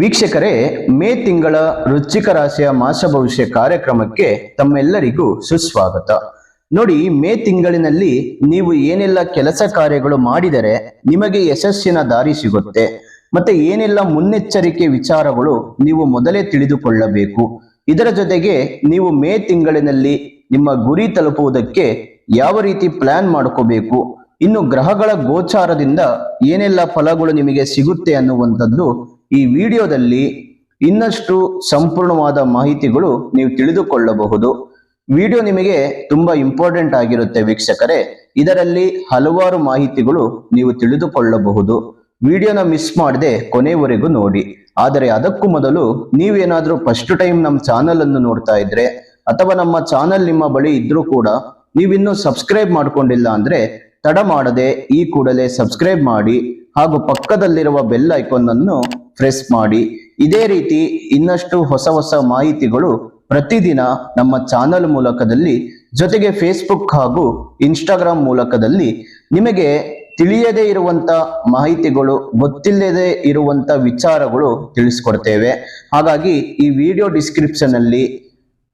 ವೀಕ್ಷಕರೇ, ಮೇ ತಿಂಗಳ ವೃಶ್ಚಿಕ ರಾಶಿಯ ಮಾಸ ಭವಿಷ್ಯ ಕಾರ್ಯಕ್ರಮಕ್ಕೆ ತಮ್ಮೆಲ್ಲರಿಗೂ ಸುಸ್ವಾಗತ. ನೋಡಿ, ಮೇ ತಿಂಗಳಿನಲ್ಲಿ ನೀವು ಏನೆಲ್ಲ ಕೆಲಸ ಕಾರ್ಯಗಳು ಮಾಡಿದರೆ ನಿಮಗೆ ಯಶಸ್ಸಿನ ದಾರಿ ಸಿಗುತ್ತೆ. ಮತ್ತೆ ಏನೆಲ್ಲ ಮುನ್ನೆಚ್ಚರಿಕೆ ವಿಚಾರಗಳು ನೀವು ಮೊದಲೇ ತಿಳಿದುಕೊಳ್ಳಬೇಕು. ಇದರ ಜೊತೆಗೆ ನೀವು ಮೇ ತಿಂಗಳಿನಲ್ಲಿ ನಿಮ್ಮ ಗುರಿ ತಲುಪುವುದಕ್ಕೆ ಯಾವ ರೀತಿ ಪ್ಲಾನ್ ಮಾಡ್ಕೋಬೇಕು, ಇನ್ನು ಗ್ರಹಗಳ ಗೋಚಾರದಿಂದ ಏನೆಲ್ಲ ಫಲಗಳು ನಿಮಗೆ ಸಿಗುತ್ತೆ ಅನ್ನುವಂಥದ್ದು ಈ ವಿಡಿಯೋದಲ್ಲಿ ಇನ್ನಷ್ಟು ಸಂಪೂರ್ಣವಾದ ಮಾಹಿತಿಗಳು ನೀವು ತಿಳಿದುಕೊಳ್ಳಬಹುದು. ವಿಡಿಯೋ ನಿಮಗೆ ತುಂಬಾ ಇಂಪಾರ್ಟೆಂಟ್ ಆಗಿರುತ್ತೆ ವೀಕ್ಷಕರೇ. ಇದರಲ್ಲಿ ಹಲವಾರು ಮಾಹಿತಿಗಳು ನೀವು ತಿಳಿದುಕೊಳ್ಳಬಹುದು. ವಿಡಿಯೋನ ಮಿಸ್ ಮಾಡದೆ ಕೊನೆವರೆಗೂ ನೋಡಿ. ಆದರೆ ಅದಕ್ಕೂ ಮೊದಲು ನೀವೇನಾದರೂ ಫಸ್ಟ್ ಟೈಮ್ ನಮ್ಮ ಚಾನಲ್ ಅನ್ನು ನೋಡ್ತಾ ಇದ್ರೆ, ಅಥವಾ ನಮ್ಮ ಚಾನಲ್ ನಿಮ್ಮ ಬಳಿ ಇದ್ರೂ ಕೂಡ ನೀವಿನ್ನೂ ಸಬ್ಸ್ಕ್ರೈಬ್ ಮಾಡ್ಕೊಂಡಿಲ್ಲ ಅಂದ್ರೆ ತಡ ಮಾಡದೆ ಈ ಕೂಡಲೇ ಸಬ್ಸ್ಕ್ರೈಬ್ ಮಾಡಿ. ಹಾಗೂ ಪಕ್ಕದಲ್ಲಿರುವ ಬೆಲ್ ಐಕಾನ್ ಅನ್ನು ಪ್ರೆಸ್ ಮಾಡಿ. ಇದೇ ರೀತಿ ಇನ್ನಷ್ಟು ಹೊಸ ಹೊಸ ಮಾಹಿತಿಗಳು ಪ್ರತಿದಿನ ನಮ್ಮ ಚಾನಲ್ ಮೂಲಕದಲ್ಲಿ, ಜೊತೆಗೆ ಫೇಸ್ಬುಕ್ ಹಾಗೂ ಇನ್ಸ್ಟಾಗ್ರಾಮ್ ಮೂಲಕದಲ್ಲಿ ನಿಮಗೆ ತಿಳಿಯದೇ ಇರುವಂತ ಮಾಹಿತಿಗಳು, ಗೊತ್ತಿಲ್ಲದೆ ಇರುವಂತ ವಿಚಾರಗಳು ತಿಳಿಸ್ಕೊಡ್ತೇವೆ. ಹಾಗಾಗಿ ಈ ವಿಡಿಯೋ ಡಿಸ್ಕ್ರಿಪ್ಷನ್ ಅಲ್ಲಿ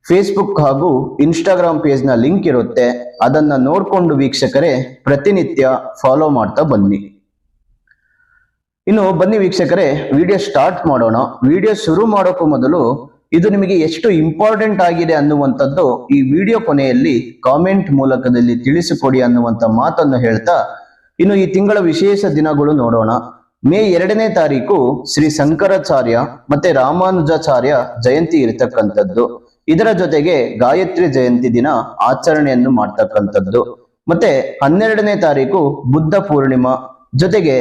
ಫೇಸ್ಬುಕ್ ಹಾಗೂ ಇನ್ಸ್ಟಾಗ್ರಾಮ್ ಪೇಜ್ನ ಲಿಂಕ್ ಇರುತ್ತೆ. ಅದನ್ನ ನೋಡ್ಕೊಂಡು ವೀಕ್ಷಕರೇ ಪ್ರತಿನಿತ್ಯ ಫಾಲೋ ಮಾಡ್ತಾ ಬನ್ನಿ. ಇನ್ನು ಬನ್ನಿ ವೀಕ್ಷಕರೇ ವಿಡಿಯೋ ಸ್ಟಾರ್ಟ್ ಮಾಡೋಣ. ವಿಡಿಯೋ ಶುರು ಮಾಡೋಕ್ಕೂ ಮೊದಲು ಇದು ನಿಮಗೆ ಎಷ್ಟು ಇಂಪಾರ್ಟೆಂಟ್ ಆಗಿದೆ ಅನ್ನುವಂಥದ್ದು ಈ ವಿಡಿಯೋ ಕೊನೆಯಲ್ಲಿ ಕಾಮೆಂಟ್ ಮೂಲಕದಲ್ಲಿ ತಿಳಿಸಿಕೊಡಿ ಅನ್ನುವಂಥ ಮಾತನ್ನು ಹೇಳ್ತಾ, ಇನ್ನು ಈ ತಿಂಗಳ ವಿಶೇಷ ದಿನಗಳು ನೋಡೋಣ. ಮೇ ಎರಡನೇ ತಾರೀಕು ಶ್ರೀ ಶಂಕರಾಚಾರ್ಯ ಮತ್ತೆ ರಾಮಾನುಜಾಚಾರ್ಯ ಜಯಂತಿ ಇರತಕ್ಕಂಥದ್ದು. ಇದರ ಜೊತೆಗೆ ಗಾಯತ್ರಿ ಜಯಂತಿ ದಿನ ಆಚರಣೆಯನ್ನು ಮಾಡ್ತಕ್ಕಂಥದ್ದು. ಮತ್ತೆ ಹನ್ನೆರಡನೇ ತಾರೀಕು ಬುದ್ಧ ಪೂರ್ಣಿಮಾ. ಜೊತೆಗೆ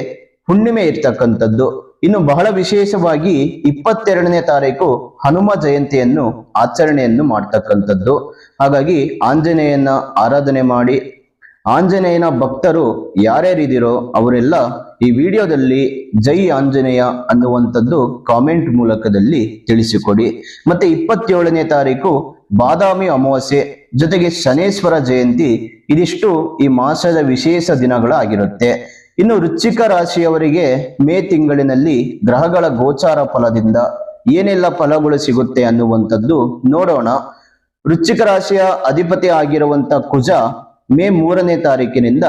ಹುಣ್ಣಿಮೆ ಇರ್ತಕ್ಕಂಥದ್ದು. ಇನ್ನು ಬಹಳ ವಿಶೇಷವಾಗಿ ಇಪ್ಪತ್ತೆರಡನೇ ತಾರೀಕು ಹನುಮ ಜಯಂತಿಯನ್ನು ಆಚರಣೆಯನ್ನು ಮಾಡ್ತಕ್ಕಂಥದ್ದು. ಹಾಗಾಗಿ ಆಂಜನೇಯನ ಆರಾಧನೆ ಮಾಡಿ, ಆಂಜನೇಯನ ಭಕ್ತರು ಯಾರ್ಯಾರಿದಿರೋ ಅವರೆಲ್ಲ ಈ ವಿಡಿಯೋದಲ್ಲಿ ಜೈ ಆಂಜನೇಯ ಅನ್ನುವಂಥದ್ದು ಕಾಮೆಂಟ್ ಮೂಲಕದಲ್ಲಿ ತಿಳಿಸಿಕೊಡಿ. ಮತ್ತೆ ಇಪ್ಪತ್ತೇಳನೇ ತಾರೀಕು ಬಾದಾಮಿ ಅಮಾವಾಸ್ಯೆ, ಜೊತೆಗೆ ಶನೇಶ್ವರ ಜಯಂತಿ, ಇದಿಷ್ಟು ಈ ಮಾಸದ ವಿಶೇಷ ದಿನಗಳಾಗಿರುತ್ತೆ. ಇನ್ನು ವೃಶ್ಚಿಕ ರಾಶಿಯವರಿಗೆ ಮೇ ತಿಂಗಳಿನಲ್ಲಿ ಗ್ರಹಗಳ ಗೋಚಾರ ಫಲದಿಂದ ಏನೆಲ್ಲ ಫಲಗಳು ಸಿಗುತ್ತೆ ಅನ್ನುವಂಥದ್ದು ನೋಡೋಣ. ವೃಶ್ಚಿಕ ರಾಶಿಯ ಅಧಿಪತಿ ಆಗಿರುವಂತ ಕುಜ ಮೇ ಮೂರನೇ ತಾರೀಕಿನಿಂದ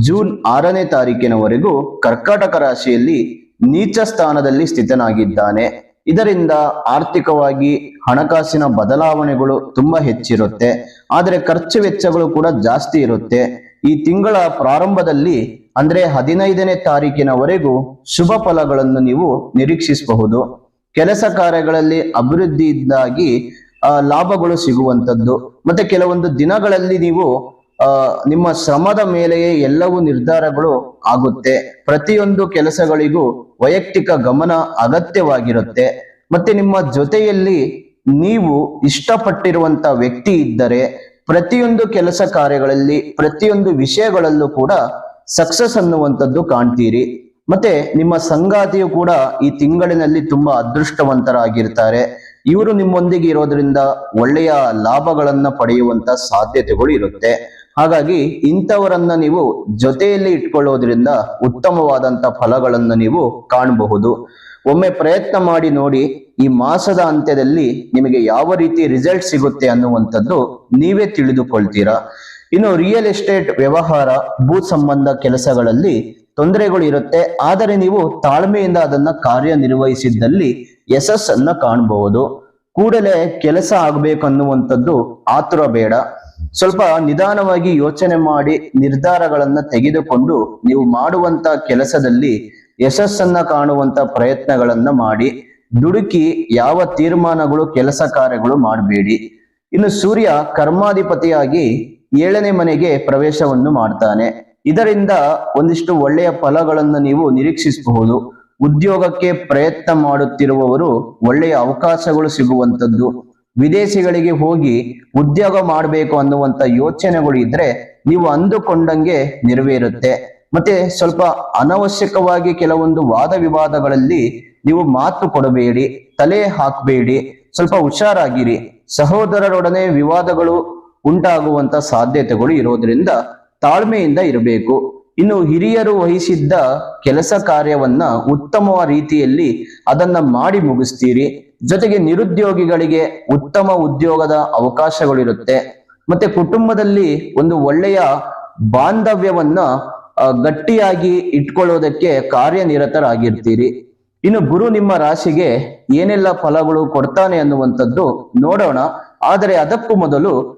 ಜೂನ್ ಆರನೇ ತಾರೀಕಿನವರೆಗೂ ಕರ್ಕಾಟಕ ರಾಶಿಯಲ್ಲಿ ನೀಚ ಸ್ಥಾನದಲ್ಲಿ ಸ್ಥಿತನಾಗಿದ್ದಾನೆ. ಇದರಿಂದ ಆರ್ಥಿಕವಾಗಿ ಹಣಕಾಸಿನ ಬದಲಾವಣೆಗಳು ತುಂಬಾ ಹೆಚ್ಚಿರುತ್ತೆ. ಆದರೆ ಖರ್ಚು ವೆಚ್ಚಗಳು ಕೂಡ ಜಾಸ್ತಿ ಇರುತ್ತೆ. ಈ ತಿಂಗಳ ಪ್ರಾರಂಭದಲ್ಲಿ ಅಂದ್ರೆ ಹದಿನೈದನೇ ತಾರೀಕಿನವರೆಗೂ ಶುಭ ಫಲಗಳನ್ನು ನೀವು ನಿರೀಕ್ಷಿಸಬಹುದು. ಕೆಲಸ ಕಾರ್ಯಗಳಲ್ಲಿ ಅಭಿವೃದ್ಧಿಯಿಂದಾಗಿ ಲಾಭಗಳು ಸಿಗುವಂಥದ್ದು. ಮತ್ತೆ ಕೆಲವೊಂದು ದಿನಗಳಲ್ಲಿ ನೀವು ನಿಮ್ಮ ಶ್ರಮದ ಮೇಲೆಯೇ ಎಲ್ಲವೂ ನಿರ್ಧಾರಗಳು ಆಗುತ್ತೆ. ಪ್ರತಿಯೊಂದು ಕೆಲಸಗಳಿಗೂ ವೈಯಕ್ತಿಕ ಗಮನ ಅಗತ್ಯವಾಗಿರುತ್ತೆ. ಮತ್ತೆ ನಿಮ್ಮ ಜೊತೆಯಲ್ಲಿ ನೀವು ಇಷ್ಟಪಟ್ಟಿರುವಂತ ವ್ಯಕ್ತಿ ಇದ್ದರೆ, ಪ್ರತಿಯೊಂದು ಕೆಲಸ ಕಾರ್ಯಗಳಲ್ಲಿ, ಪ್ರತಿಯೊಂದು ವಿಷಯಗಳಲ್ಲೂ ಕೂಡ ಸಕ್ಸಸ್ ಅನ್ನುವಂಥದ್ದು ಕಾಣ್ತೀರಿ. ಮತ್ತೆ ನಿಮ್ಮ ಸಂಗಾತಿಯು ಕೂಡ ಈ ತಿಂಗಳಿನಲ್ಲಿ ತುಂಬಾ ಅದೃಷ್ಟವಂತರಾಗಿರ್ತಾರೆ. ಇವರು ನಿಮ್ಮೊಂದಿಗೆ ಇರೋದ್ರಿಂದ ಒಳ್ಳೆಯ ಲಾಭಗಳನ್ನ ಪಡೆಯುವಂತ ಸಾಧ್ಯತೆಗಳು ಇರುತ್ತೆ. ಹಾಗಾಗಿ ಇಂಥವರನ್ನ ನೀವು ಜೊತೆಯಲ್ಲಿ ಇಟ್ಕೊಳ್ಳೋದ್ರಿಂದ ಉತ್ತಮವಾದಂತ ಫಲಗಳನ್ನ ನೀವು ಕಾಣಬಹುದು. ಒಮ್ಮೆ ಪ್ರಯತ್ನ ಮಾಡಿ ನೋಡಿ ಈ ಮಾಸದ ಅಂತ್ಯದಲ್ಲಿ ನಿಮಗೆ ಯಾವ ರೀತಿ ರಿಸಲ್ಟ್ ಸಿಗುತ್ತೆ ಅನ್ನುವಂಥದ್ದು ನೀವೇ ತಿಳಿದುಕೊಳ್ತೀರಾ. ಇನ್ನು ರಿಯಲ್ ಎಸ್ಟೇಟ್ ವ್ಯವಹಾರ, ಭೂ ಸಂಬಂಧ ಕೆಲಸಗಳಲ್ಲಿ ತೊಂದರೆಗಳು ಇರುತ್ತೆ. ಆದರೆ ನೀವು ತಾಳ್ಮೆಯಿಂದ ಅದನ್ನ ಕಾರ್ಯನಿರ್ವಹಿಸಿದ್ದಲ್ಲಿ ಯಶಸ್ಸನ್ನ ಕಾಣಬಹುದು ಕೂಡಲೇ ಕೆಲಸ ಆಗ್ಬೇಕನ್ನುವಂಥದ್ದು ಆತುರ ಬೇಡ. ಸ್ವಲ್ಪ ನಿಧಾನವಾಗಿ ಯೋಚನೆ ಮಾಡಿ ನಿರ್ಧಾರಗಳನ್ನ ತೆಗೆದುಕೊಂಡು ನೀವು ಮಾಡುವಂತ ಕೆಲಸದಲ್ಲಿ ಯಶಸ್ಸನ್ನ ಕಾಣುವಂತ ಪ್ರಯತ್ನಗಳನ್ನ ಮಾಡಿ. ದುಡುಕಿ ಯಾವ ತೀರ್ಮಾನಗಳು, ಕೆಲಸ ಕಾರ್ಯಗಳು ಮಾಡಬೇಡಿ. ಇನ್ನು ಸೂರ್ಯ ಕರ್ಮಾಧಿಪತಿಯಾಗಿ ಏಳನೇ ಮನೆಗೆ ಪ್ರವೇಶವನ್ನು ಮಾಡ್ತಾನೆ. ಇದರಿಂದ ಒಂದಿಷ್ಟು ಒಳ್ಳೆಯ ಫಲಗಳನ್ನು ನೀವು ನಿರೀಕ್ಷಿಸಬಹುದು. ಉದ್ಯೋಗಕ್ಕೆ ಪ್ರಯತ್ನ ಮಾಡುತ್ತಿರುವವರು ಒಳ್ಳೆಯ ಅವಕಾಶಗಳು ಸಿಗುವಂತದ್ದು ವಿದೇಶಿಗಳಿಗೆ ಹೋಗಿ ಉದ್ಯೋಗ ಮಾಡಬೇಕು ಅನ್ನುವಂತ ಯೋಚನೆಗಳು ಇದ್ರೆ ನೀವು ಅಂದುಕೊಂಡಂಗೆ ನೆರವೇರುತ್ತೆ. ಮತ್ತೆ ಸ್ವಲ್ಪ ಅನವಶ್ಯಕವಾಗಿ ಕೆಲವೊಂದು ವಾದ ವಿವಾದಗಳಲ್ಲಿ ನೀವು ಮಾತು ಕೊಡಬೇಡಿ, ತಲೆ ಹಾಕಬೇಡಿ, ಸ್ವಲ್ಪ ಹುಷಾರಾಗಿರಿ. ಸಹೋದರರೊಡನೆ ವಿವಾದಗಳು ಉಂಟಾಗುವಂತ ಸಾಧ್ಯತೆಗಳು ಇರೋದ್ರಿಂದ ತಾಳ್ಮೆಯಿಂದ ಇರಬೇಕು. ಇನ್ನು ಹಿರಿಯರು ವಹಿಸಿದ್ದ ಕೆಲಸ ಕಾರ್ಯವನ್ನ ಉತ್ತಮ ರೀತಿಯಲ್ಲಿ ಅದನ್ನ ಮಾಡಿ ಮುಗಿಸ್ತೀರಿ. ಜೊತೆಗೆ ನಿರುದ್ಯೋಗಿಗಳಿಗೆ ಉತ್ತಮ ಉದ್ಯೋಗದ ಅವಕಾಶಗಳಿರುತ್ತೆ. ಮತ್ತೆ ಕುಟುಂಬದಲ್ಲಿ ಒಂದು ಒಳ್ಳೆಯ ಬಾಂಧವ್ಯವನ್ನ ಗಟ್ಟಿಯಾಗಿ ಇಟ್ಕೊಳ್ಳೋದಕ್ಕೆ ಕಾರ್ಯನಿರತರಾಗಿರ್ತೀರಿ. ಇನ್ನು ಗುರು ನಿಮ್ಮ ರಾಶಿಗೆ ಏನೆಲ್ಲ ಫಲಗಳು ಕೊಡ್ತಾನೆ ಅನ್ನುವಂಥದ್ದು ನೋಡೋಣ. ಆದರೆ ಅದಕ್ಕೂ ಮೊದಲು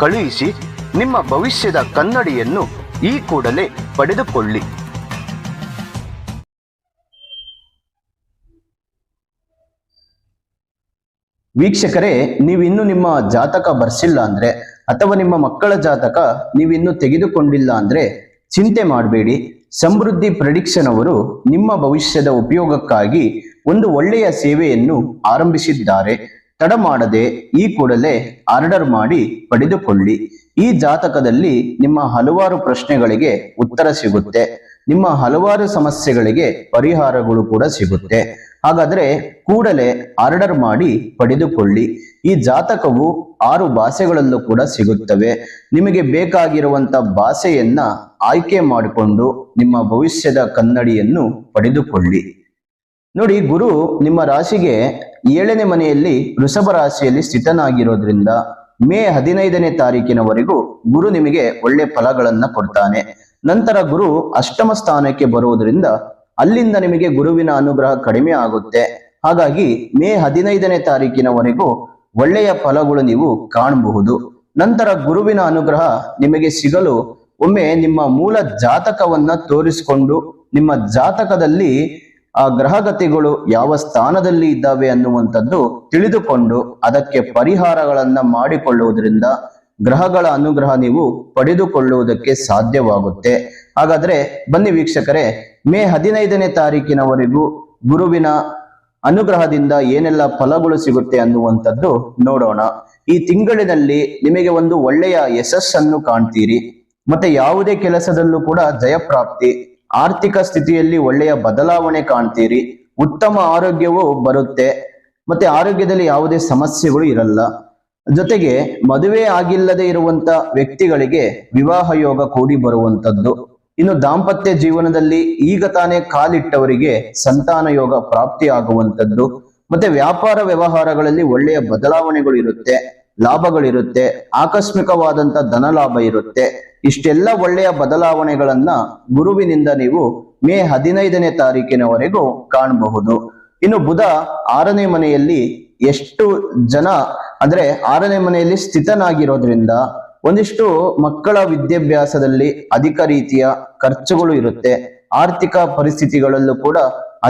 ಕಳುಹಿಸಿ ನಿಮ್ಮ ಭವಿಷ್ಯದ ಕನ್ನಡಿಯನ್ನು ಈ ಕೂಡಲೇ ಪಡೆದುಕೊಳ್ಳಿ. ವೀಕ್ಷಕರೇ, ನೀವಿನ್ನು ನಿಮ್ಮ ಜಾತಕ ಬರ್ಸಿಲ್ಲ ಅಂದ್ರೆ ಅಥವಾ ನಿಮ್ಮ ಮಕ್ಕಳ ಜಾತಕ ನೀವಿನ್ನು ತೆಗೆದುಕೊಂಡಿಲ್ಲ ಅಂದ್ರೆ ಚಿಂತೆ ಮಾಡಬೇಡಿ. ಸಮೃದ್ಧಿ ಪ್ರಡಿಕ್ಷನ್ ಅವರು ನಿಮ್ಮ ಭವಿಷ್ಯದ ಉಪಯೋಗಕ್ಕಾಗಿ ಒಂದು ಒಳ್ಳೆಯ ಸೇವೆಯನ್ನು ಆರಂಭಿಸಿದ್ದಾರೆ. ತಡ ಮಾಡದೆ ಈ ಕೂಡಲೇ ಆರ್ಡರ್ ಮಾಡಿ ಪಡೆದುಕೊಳ್ಳಿ. ಈ ಜಾತಕದಲ್ಲಿ ನಿಮ್ಮ ಹಲವಾರು ಪ್ರಶ್ನೆಗಳಿಗೆ ಉತ್ತರ ಸಿಗುತ್ತೆ. ನಿಮ್ಮ ಹಲವಾರು ಸಮಸ್ಯೆಗಳಿಗೆ ಪರಿಹಾರಗಳು ಕೂಡ ಸಿಗುತ್ತೆ. ಹಾಗಾದ್ರೆ ಕೂಡಲೇ ಆರ್ಡರ್ ಮಾಡಿ ಪಡೆದುಕೊಳ್ಳಿ. ಈ ಜಾತಕವು ಆರು ಭಾಷೆಗಳಲ್ಲೂ ಕೂಡ ಸಿಗುತ್ತವೆ. ನಿಮಗೆ ಬೇಕಾಗಿರುವಂತ ಭಾಷೆಯನ್ನ ಆಯ್ಕೆ ಮಾಡಿಕೊಂಡು ನಿಮ್ಮ ಭವಿಷ್ಯದ ಕನ್ನಡಿಯನ್ನು ಪಡೆದುಕೊಳ್ಳಿ. ನೋಡಿ ಗುರು, ನಿಮ್ಮ ರಾಶಿಗೆ ಏಳನೇ ಮನೆಯಲ್ಲಿ ವೃಷಭ ರಾಶಿಯಲ್ಲಿ ಸ್ಥಿತನಾಗಿರೋದ್ರಿಂದ ಮೇ ಹದಿನೈದನೇ ತಾರೀಕಿನವರೆಗೂ ಗುರು ನಿಮಗೆ ಒಳ್ಳೆ ಫಲಗಳನ್ನ ಕೊಡ್ತಾನೆ. ನಂತರ ಗುರು ಅಷ್ಟಮ ಸ್ಥಾನಕ್ಕೆ ಬರುವುದರಿಂದ ಅಲ್ಲಿಂದ ನಿಮಗೆ ಗುರುವಿನ ಅನುಗ್ರಹ ಕಡಿಮೆ ಆಗುತ್ತೆ. ಹಾಗಾಗಿ ಮೇ ಹದಿನೈದನೇ ತಾರೀಕಿನವರೆಗೂ ಒಳ್ಳೆಯ ಫಲಗಳು ನೀವು ಕಾಣಬಹುದು. ನಂತರ ಗುರುವಿನ ಅನುಗ್ರಹ ನಿಮಗೆ ಸಿಗಲು ಒಮ್ಮೆ ನಿಮ್ಮ ಮೂಲ ಜಾತಕವನ್ನ ತೋರಿಸಿಕೊಂಡು ನಿಮ್ಮ ಜಾತಕದಲ್ಲಿ ಆ ಗ್ರಹಗತಿಗಳು ಯಾವ ಸ್ಥಾನದಲ್ಲಿ ಇದ್ದಾವೆ ಅನ್ನುವಂಥದ್ದು ತಿಳಿದುಕೊಂಡು ಅದಕ್ಕೆ ಪರಿಹಾರಗಳನ್ನ ಮಾಡಿಕೊಳ್ಳುವುದರಿಂದ ಗ್ರಹಗಳ ಅನುಗ್ರಹ ನೀವು ಪಡೆದುಕೊಳ್ಳುವುದಕ್ಕೆ ಸಾಧ್ಯವಾಗುತ್ತೆ. ಹಾಗಾದ್ರೆ ಬನ್ನಿ ವೀಕ್ಷಕರೇ, ಮೇ ಹದಿನೈದನೇ ತಾರೀಕಿನವರೆಗೂ ಗುರುವಿನ ಅನುಗ್ರಹದಿಂದ ಏನೆಲ್ಲ ಫಲಗಳು ಸಿಗುತ್ತೆ ಅನ್ನುವಂಥದ್ದು ನೋಡೋಣ. ಈ ತಿಂಗಳಿನಲ್ಲಿ ನಿಮಗೆ ಒಂದು ಒಳ್ಳೆಯ ಯಶಸ್ಸನ್ನು ಕಾಣ್ತೀರಿ. ಮತ್ತೆ ಯಾವುದೇ ಕೆಲಸದಲ್ಲೂ ಕೂಡ ಜಯಪ್ರಾಪ್ತಿ ಆರ್ಥಿಕ ಸ್ಥಿತಿಯಲ್ಲಿ ಒಳ್ಳೆಯ ಬದಲಾವಣೆ ಕಾಣ್ತೀರಿ, ಉತ್ತಮ ಆರೋಗ್ಯವು ಬರುತ್ತೆ, ಮತ್ತೆ ಆರೋಗ್ಯದಲ್ಲಿ ಯಾವುದೇ ಸಮಸ್ಯೆಗಳು ಇರಲ್ಲ. ಜೊತೆಗೆ ಮದುವೆ ಆಗಿಲ್ಲದೆ ಇರುವಂತ ವ್ಯಕ್ತಿಗಳಿಗೆ ವಿವಾಹ ಯೋಗ ಕೂಡಿ ಬರುವಂತದ್ದು. ಇನ್ನು ದಾಂಪತ್ಯ ಜೀವನದಲ್ಲಿ ಈಗ ತಾನೇ ಕಾಲಿಟ್ಟವರಿಗೆ ಸಂತಾನ ಯೋಗ ಪ್ರಾಪ್ತಿ ಆಗುವಂತದ್ದು ಮತ್ತೆ ವ್ಯಾಪಾರ ವ್ಯವಹಾರಗಳಲ್ಲಿ ಒಳ್ಳೆಯ ಬದಲಾವಣೆಗಳು ಇರುತ್ತೆ. ಲಾಭಗಳಿರುತ್ತೆ ಆಕಸ್ಮಿಕವಾದಂತ ಧನ ಲಾಭ ಇರುತ್ತೆ. ಇಷ್ಟೆಲ್ಲ ಒಳ್ಳೆಯ ಬದಲಾವಣೆಗಳನ್ನ ಗುರುವಿನಿಂದ ನೀವು ಮೇ ಹದಿನೈದನೇ ತಾರೀಕಿನವರೆಗೂ ಕಾಣಬಹುದು. ಇನ್ನು ಬುಧ ಆರನೇ ಮನೆಯಲ್ಲಿ ಎಷ್ಟು ಜನ, ಅಂದ್ರೆ ಆರನೇ ಮನೆಯಲ್ಲಿ ಸ್ಥಿತನಾಗಿರೋದ್ರಿಂದ ಒಂದಿಷ್ಟು ಮಕ್ಕಳ ವಿದ್ಯಾಭ್ಯಾಸದಲ್ಲಿ ಅಧಿಕ ರೀತಿಯ ಖರ್ಚುಗಳು ಇರುತ್ತೆ. ಆರ್ಥಿಕ ಪರಿಸ್ಥಿತಿಗಳಲ್ಲೂ ಕೂಡ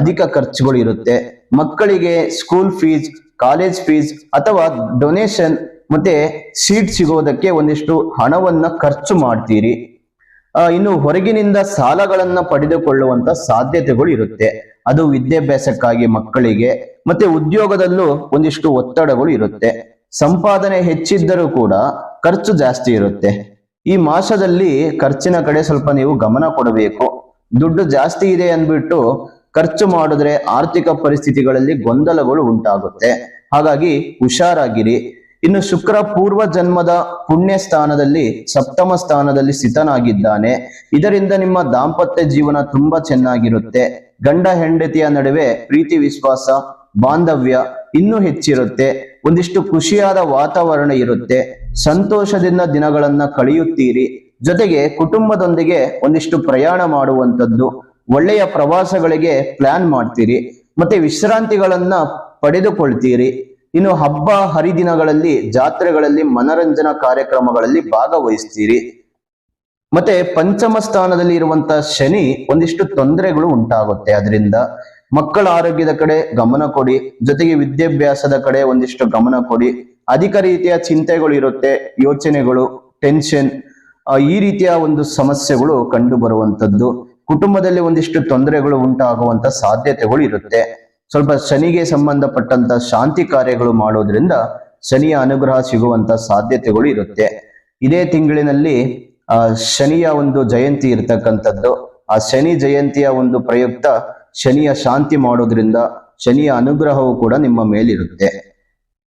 ಅಧಿಕ ಖರ್ಚುಗಳು ಇರುತ್ತೆ. ಮಕ್ಕಳಿಗೆ ಸ್ಕೂಲ್ ಫೀಸ್ ಕಾಲೇಜ್ ಫೀಸ್ ಅಥವಾ ಡೊನೇಷನ್ ಮತ್ತೆ ಸೀಟ್ ಸಿಗೋದಕ್ಕೆ ಒಂದಿಷ್ಟು ಹಣವನ್ನ ಖರ್ಚು ಮಾಡ್ತೀರಿ. ಇನ್ನು ಹೊರಗಿನಿಂದ ಸಾಲಗಳನ್ನ ಪಡೆದುಕೊಳ್ಳುವಂತ ಸಾಧ್ಯತೆಗಳು ಇರುತ್ತೆ. ಅದು ವಿದ್ಯಾಭ್ಯಾಸಕ್ಕಾಗಿ ಮಕ್ಕಳಿಗೆ, ಮತ್ತೆ ಉದ್ಯೋಗದಲ್ಲೂ ಒಂದಿಷ್ಟು ಒತ್ತಡಗಳು ಇರುತ್ತೆ. ಸಂಪಾದನೆ ಹೆಚ್ಚಿದ್ದರೂ ಕೂಡ ಖರ್ಚು ಜಾಸ್ತಿ ಇರುತ್ತೆ. ಈ ಮಾಸದಲ್ಲಿ ಖರ್ಚಿನ ಕಡೆ ಸ್ವಲ್ಪ ನೀವು ಗಮನ ಕೊಡಬೇಕು. ದುಡ್ಡು ಜಾಸ್ತಿ ಇದೆ ಅಂದ್ಬಿಟ್ಟು ಖರ್ಚು ಮಾಡಿದ್ರೆ ಆರ್ಥಿಕ ಪರಿಸ್ಥಿತಿಗಳಲ್ಲಿ ಗೊಂದಲಗಳು ಉಂಟಾಗುತ್ತೆ. ಹಾಗಾಗಿ ಹುಷಾರಾಗಿರಿ. ಇನ್ನು ಶುಕ್ರ ಪೂರ್ವ ಜನ್ಮದ ಪುಣ್ಯ ಸ್ಥಾನದಲ್ಲಿ ಸಪ್ತಮ ಸ್ಥಾನದಲ್ಲಿ ಸ್ಥಿತನಾಗಿದ್ದಾನೆ. ಇದರಿಂದ ನಿಮ್ಮ ದಾಂಪತ್ಯ ಜೀವನ ತುಂಬಾ ಚೆನ್ನಾಗಿರುತ್ತೆ. ಗಂಡ ಹೆಂಡತಿಯ ನಡುವೆ ಪ್ರೀತಿ ವಿಶ್ವಾಸ, ಬಾಂಧವ್ಯ ಇನ್ನೂ ಹೆಚ್ಚಿರುತ್ತೆ. ಒಂದಿಷ್ಟು ಖುಷಿಯಾದ ವಾತಾವರಣ ಇರುತ್ತೆ. ಸಂತೋಷದಿಂದ ದಿನಗಳನ್ನ ಕಳೆಯುತ್ತೀರಿ. ಜೊತೆಗೆ ಕುಟುಂಬದೊಂದಿಗೆ ಒಂದಿಷ್ಟು ಪ್ರಯಾಣ ಮಾಡುವಂಥದ್ದು. ಒಳ್ಳೆಯ ಪ್ರವಾಸಗಳಿಗೆ ಪ್ಲಾನ್ ಮಾಡ್ತೀರಿ. ಮತ್ತೆ ವಿಶ್ರಾಂತಿಗಳನ್ನ ಪಡೆದುಕೊಳ್ತೀರಿ. ಇನ್ನು ಹಬ್ಬ ಹರಿದಿನಗಳಲ್ಲಿ, ಜಾತ್ರೆಗಳಲ್ಲಿ, ಮನರಂಜನಾ ಕಾರ್ಯಕ್ರಮಗಳಲ್ಲಿ ಭಾಗವಹಿಸ್ತೀರಿ. ಮತ್ತೆ ಪಂಚಮ ಸ್ಥಾನದಲ್ಲಿ ಇರುವಂತ ಶನಿ ಒಂದಿಷ್ಟು ತೊಂದರೆಗಳು ಉಂಟಾಗುತ್ತೆ. ಅದರಿಂದ ಮಕ್ಕಳ ಆರೋಗ್ಯದ ಕಡೆ ಗಮನ ಕೊಡಿ, ಜೊತೆಗೆ ವಿದ್ಯಾಭ್ಯಾಸದ ಕಡೆ ಒಂದಿಷ್ಟು ಗಮನ ಕೊಡಿ. ಅಧಿಕ ರೀತಿಯ ಚಿಂತೆಗಳು ಇರುತ್ತೆ, ಯೋಚನೆಗಳು ಟೆನ್ಷನ್ ಈ ರೀತಿಯ ಒಂದು ಸಮಸ್ಯೆಗಳು ಕಂಡು ಬರುವಂತದ್ದು. ಕುಟುಂಬದಲ್ಲಿ ಒಂದಿಷ್ಟು ತೊಂದರೆಗಳು ಉಂಟಾಗುವಂತ ಸಾಧ್ಯತೆಗಳು ಇರುತ್ತೆ. ಸ್ವಲ್ಪ ಶನಿಗೆ ಸಂಬಂಧಪಟ್ಟಂತ ಶಾಂತಿ ಕಾರ್ಯಗಳು ಮಾಡೋದ್ರಿಂದ ಶನಿಯ ಅನುಗ್ರಹ ಸಿಗುವಂತ ಸಾಧ್ಯತೆಗಳು ಇರುತ್ತೆ. ಇದೇ ತಿಂಗಳಿನಲ್ಲಿ, ಆ, ಶನಿಯ ಒಂದು ಜಯಂತಿ ಇರ್ತಕ್ಕಂಥದ್ದು. ಆ ಶನಿ ಜಯಂತಿಯ ಒಂದು ಪ್ರಯುಕ್ತ ಶನಿಯ ಶಾಂತಿ ಮಾಡೋದ್ರಿಂದ ಶನಿಯ ಅನುಗ್ರಹವು ಕೂಡ ನಿಮ್ಮ ಮೇಲಿರುತ್ತೆ.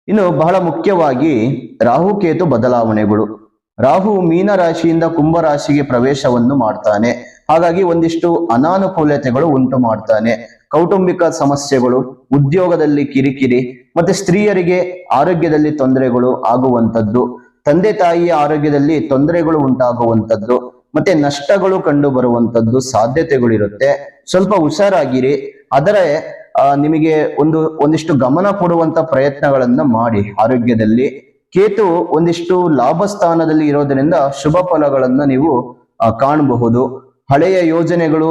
ಇನ್ನು ಬಹಳ ಮುಖ್ಯವಾಗಿ ರಾಹುಕೇತು ಬದಲಾವಣೆಗಳು. ರಾಹು ಮೀನ ರಾಶಿಯಿಂದ ಕುಂಭ ರಾಶಿಗೆ ಪ್ರವೇಶವನ್ನು ಮಾಡ್ತಾನೆ. ಹಾಗಾಗಿ ಒಂದಿಷ್ಟು ಅನಾನುಕೂಲತೆಗಳು ಉಂಟು ಮಾಡ್ತಾನೆ. ಕೌಟುಂಬಿಕ ಸಮಸ್ಯೆಗಳು, ಉದ್ಯೋಗದಲ್ಲಿ ಕಿರಿಕಿರಿ, ಮತ್ತೆ ಸ್ತ್ರೀಯರಿಗೆ ಆರೋಗ್ಯದಲ್ಲಿ ತೊಂದರೆಗಳು ಆಗುವಂತದ್ದು ತಂದೆ ತಾಯಿಯ ಆರೋಗ್ಯದಲ್ಲಿ ತೊಂದರೆಗಳು ಉಂಟಾಗುವಂಥದ್ದು, ಮತ್ತೆ ನಷ್ಟಗಳು ಕಂಡು ಬರುವಂತದ್ದು ಸಾಧ್ಯತೆಗಳಿರುತ್ತೆ. ಸ್ವಲ್ಪ ಹುಷಾರಾಗಿರಿ. ಆದರೆ ನಿಮಗೆ ಒಂದು, ಒಂದಿಷ್ಟು ಗಮನ ಕೊಡುವಂತ ಪ್ರಯತ್ನಗಳನ್ನ ಮಾಡಿ ಆರೋಗ್ಯದಲ್ಲಿ. ಕೇತು ಒಂದಿಷ್ಟು ಲಾಭ ಸ್ಥಾನದಲ್ಲಿ ಇರೋದ್ರಿಂದ ಶುಭ ಫಲಗಳನ್ನ ನೀವು ಕಾಣಬಹುದು. ಹಳೆಯ ಯೋಜನೆಗಳು,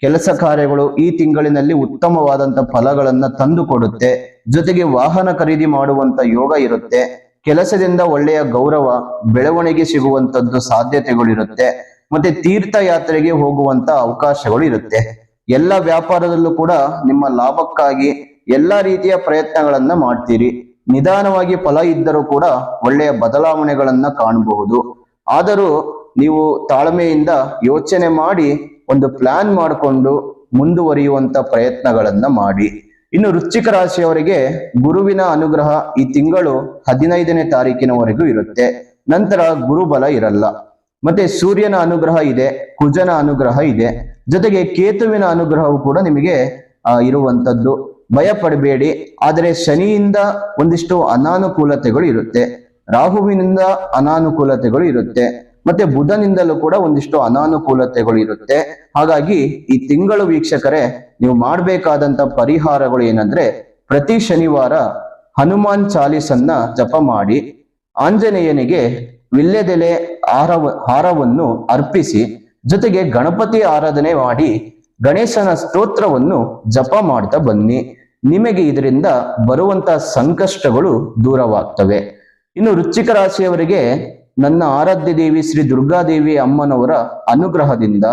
ಕೆಲಸ ಕಾರ್ಯಗಳು ಈ ತಿಂಗಳಿನಲ್ಲಿ ಉತ್ತಮವಾದಂತ ಫಲಗಳನ್ನ ತಂದು ಕೊಡುತ್ತೆ. ಜೊತೆಗೆ ವಾಹನ ಖರೀದಿ ಮಾಡುವಂತ ಯೋಗ ಇರುತ್ತೆ. ಕೆಲಸದಿಂದ ಒಳ್ಳೆಯ ಗೌರವ, ಬೆಳವಣಿಗೆ ಸಿಗುವಂತದ್ದು ಸಾಧ್ಯತೆಗಳಿರುತ್ತೆ. ಮತ್ತೆ ತೀರ್ಥಯಾತ್ರೆಗೆ ಹೋಗುವಂತ ಅವಕಾಶಗಳು ಇರುತ್ತೆ ಎಲ್ಲ ವ್ಯಾಪಾರದಲ್ಲೂ ಕೂಡ ನಿಮ್ಮ ಲಾಭಕ್ಕಾಗಿ ಎಲ್ಲಾ ರೀತಿಯ ಪ್ರಯತ್ನಗಳನ್ನ ಮಾಡ್ತೀರಿ. ನಿಧಾನವಾಗಿ ಫಲ ಇದ್ದರೂ ಕೂಡ ಒಳ್ಳೆಯ ಬದಲಾವಣೆಗಳನ್ನ ಕಾಣಬಹುದು. ಆದರೂ ನೀವು ತಾಳ್ಮೆಯಿಂದ ಯೋಚನೆ ಮಾಡಿ ಒಂದು ಪ್ಲಾನ್ ಮಾಡಿಕೊಂಡು ಮುಂದುವರಿಯುವಂತ ಪ್ರಯತ್ನಗಳನ್ನ ಮಾಡಿ. ಇನ್ನು ವೃಶ್ಚಿಕ ರಾಶಿಯವರಿಗೆ ಗುರುವಿನ ಅನುಗ್ರಹ ಈ ತಿಂಗಳು ಹದಿನೈದನೇ ತಾರೀಕಿನವರೆಗೂ ಇರುತ್ತೆ. ನಂತರ ಗುರುಬಲ ಇರಲ್ಲ. ಮತ್ತೆ ಸೂರ್ಯನ ಅನುಗ್ರಹ ಇದೆ, ಕುಜನ ಅನುಗ್ರಹ ಇದೆ. ಜೊತೆಗೆ ಕೇತುವಿನ ಅನುಗ್ರಹವು ಕೂಡ ನಿಮಗೆ ಇರುವಂತದ್ದು. ಭಯ ಪಡಬೇಡಿ, ಆದರೆ ಶನಿಯಿಂದ ಒಂದಿಷ್ಟು ಅನಾನುಕೂಲತೆಗಳು ಇರುತ್ತೆ. ರಾಹುವಿನಿಂದ ಅನಾನುಕೂಲತೆಗಳು ಇರುತ್ತೆ. ಮತ್ತೆ ಬುಧನಿಂದಲೂ ಕೂಡ ಒಂದಿಷ್ಟು ಅನಾನುಕೂಲತೆಗಳು ಇರುತ್ತೆ. ಹಾಗಾಗಿ ಈ ತಿಂಗಳು ವೀಕ್ಷಕರೇ, ನೀವು ಮಾಡಬೇಕಾದಂತ ಪರಿಹಾರಗಳು ಏನಂದ್ರೆ, ಪ್ರತಿ ಶನಿವಾರ ಹನುಮಾನ್ ಚಾಲೀಸನ್ನ ಜಪ ಮಾಡಿ, ಆಂಜನೇಯನಿಗೆ ವಿಲ್ಲೆದೆಲೆ ಹಾರವ ಹಾರವನ್ನು ಅರ್ಪಿಸಿ, ಜೊತೆಗೆ ಗಣಪತಿ ಆರಾಧನೆ ಮಾಡಿ, ಗಣೇಶನ ಸ್ತೋತ್ರವನ್ನು ಜಪ ಮಾಡ್ತಾ ಬನ್ನಿ. ನಿಮಗೆ ಇದರಿಂದ ಬರುವಂತ ಸಂಕಷ್ಟಗಳು ದೂರವಾಗ್ತವೆ. ಇನ್ನು ರುಚಿಕ ರಾಶಿಯವರಿಗೆ ನನ್ನ ಆರಾಧ್ಯ ದೇವಿ ಶ್ರೀ ದುರ್ಗಾದೇವಿ ಅಮ್ಮನವರ ಅನುಗ್ರಹದಿಂದ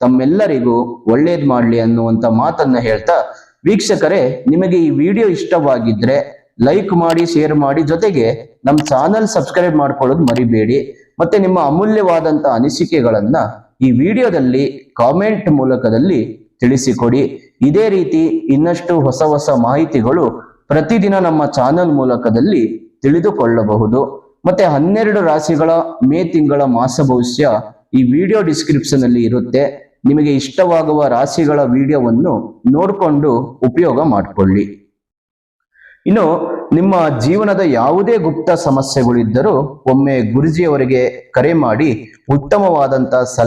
ತಮ್ಮೆಲ್ಲರಿಗೂ ಒಳ್ಳೇದ್ ಮಾಡ್ಲಿ ಅನ್ನುವಂತ ಮಾತನ್ನ ಹೇಳ್ತಾ, ವೀಕ್ಷಕರೇ, ನಿಮಗೆ ಈ ವಿಡಿಯೋ ಇಷ್ಟವಾಗಿದ್ರೆ ಲೈಕ್ ಮಾಡಿ, ಶೇರ್ ಮಾಡಿ, ಜೊತೆಗೆ ನಮ್ಮ ಚಾನಲ್ ಸಬ್ಸ್ಕ್ರೈಬ್ ಮಾಡ್ಕೊಳ್ಳೋದು ಮರಿಬೇಡಿ. ಮತ್ತೆ ನಿಮ್ಮ ಅಮೂಲ್ಯವಾದಂತ ಅನಿಸಿಕೆಗಳನ್ನ ಈ ವಿಡಿಯೋದಲ್ಲಿ ಕಾಮೆಂಟ್ ಮೂಲಕದಲ್ಲಿ ತಿಳಿಸಿಕೊಡಿ. ಇದೇ ರೀತಿ ಇನ್ನಷ್ಟು ಹೊಸ ಹೊಸ ಮಾಹಿತಿಗಳು ಪ್ರತಿದಿನ ನಮ್ಮ ಚಾನಲ್ ಮೂಲಕದಲ್ಲಿ ತಿಳಿದುಕೊಳ್ಳಬಹುದು. ಮತ್ತೆ ಹನ್ನೆರಡು ರಾಶಿಗಳ ಮೇ ತಿಂಗಳ ಮಾಸ ಭವಿಷ್ಯ ಈ ವಿಡಿಯೋ ಡಿಸ್ಕ್ರಿಪ್ಷನ್ ಅಲ್ಲಿ ಇರುತ್ತೆ. ನಿಮಗೆ ಇಷ್ಟವಾಗುವ ರಾಶಿಗಳ ವಿಡಿಯೋವನ್ನು ನೋಡಿಕೊಂಡು ಉಪಯೋಗ ಮಾಡಿಕೊಳ್ಳಿ. ಇನ್ನು ನಿಮ್ಮ ಜೀವನದ ಯಾವುದೇ ಗುಪ್ತ ಸಮಸ್ಯೆಗಳಿದ್ದರೂ ಒಮ್ಮೆ ಗುರುಜಿಯವರಿಗೆ ಕರೆ ಮಾಡಿ ಉತ್ತಮವಾದಂತಹ